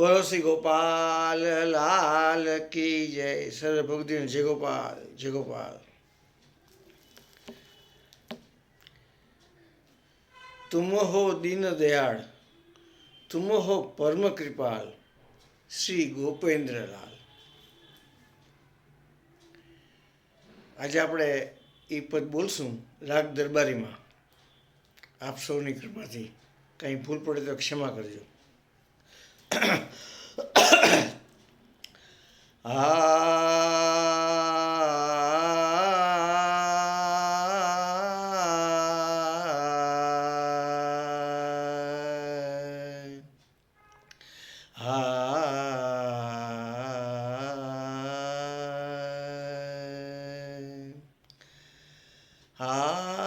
પડોશી ગોપાલ લાલ કી જય. સર્વભક્તિ જય ગોપાલ જય ગોપાલ. તુમ હો દીન દયાળ, તુમ હો પરમ કૃપાલ, શ્રી ગોપેન્દ્રલાલ. આજે આપણે એ પદ બોલશું રાગ દરબારીમાં. આપ સૌની કૃપાથી. કંઈ ભૂલ પડે તો ક્ષમા કરજો. Ah.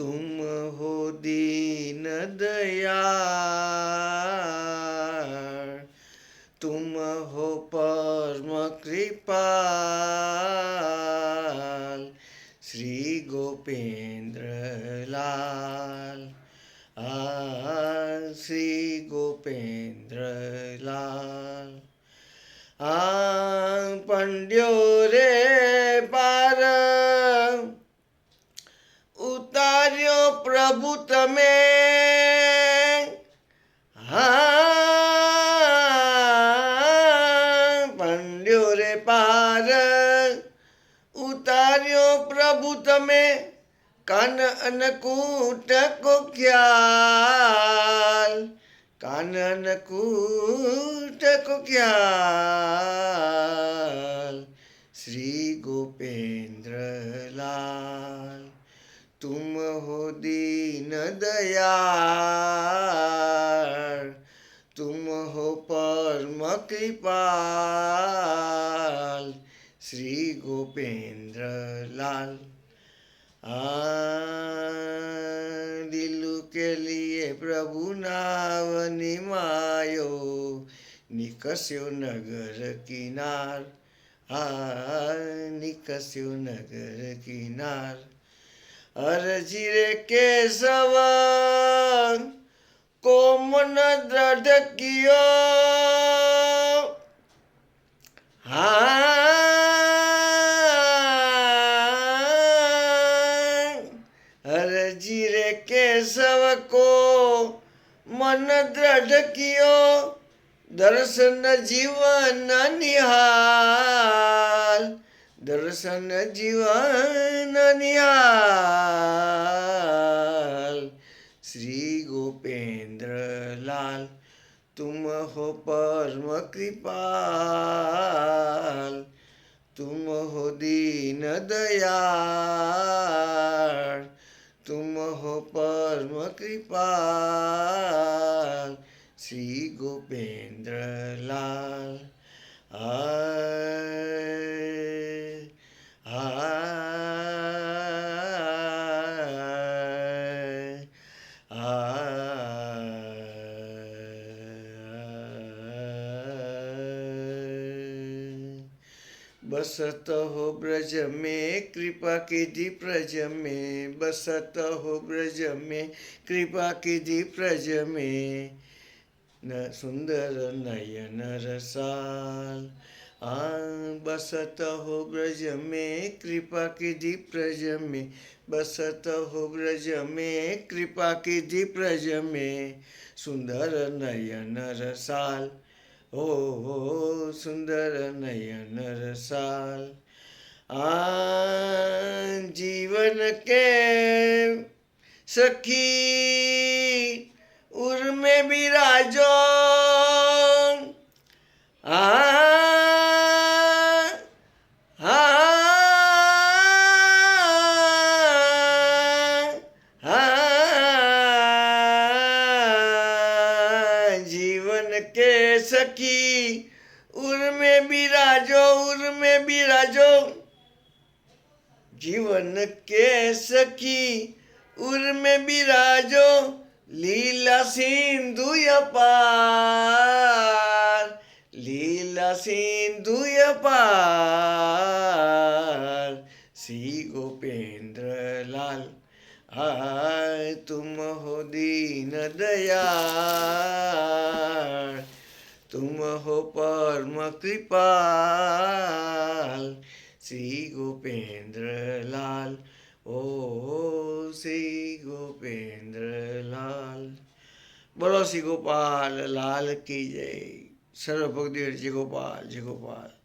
तुम हो दीन दयाळ तुम हो परम कृपाल। श्री गोपेंद्र लाल। आ श्री गोपेंद्र लाल। आ पंड्यो रे अद्भुत में। हाँ पंड्यो रे पार उतारियो प्रभु तमे। कान अनकूट को ख्याल। कान अनकूट को ख्याल। श्री गोपे तुम हो परम कृपाल श्री गोपेंद्र लाल दिलू के लिए प्रभु नाव निमायो निकस्यो नगर किनार आ निकस्यो नगर किनार अरजी रे केशव को मन दृढ़ कियो। हरे हर जीरे के सबको मन दृढ़ कियो। दर्शन जीवन निहाल। दर्शन जीवन निहाल। श्री गोपेंद्र लाल तुम हो परम कृपाल, तुम हो दीन दयाल, तुम हो परम कृपाल, श्री गोपेंद्र लाल बसत हो ब्रज में, कृपा कीजी प्रज में, बसत हो ब्रज में, कृपा कीजी प्रज में। न सुंदर नयन रसाल, आ बसत हो ब्रज में, कृपा कीजी प्रज में, बसत हो ब्रज में, कृपा कीजी प्रज में। सुंदर नयन रसाल ओ हो सुंदर नयन रसाल। आ जीवन के सखी उर में राजो आ सखी उर में बिराजो उर में बिराजो जीवन के सखी उर में बिराजो लीला सिंधु पार लीला सिंधु पार श्री गोपेंद्र लाल आय तुम हो दीन दयाल। तुम हो परम कृपाल, श्री गोपेंद्र लाल ओ, श्री गोपेंद्र लाल बोलो, श्री गोपाल लाल की जय। सर्व भक्ति जय गोपाल जय गोपाल।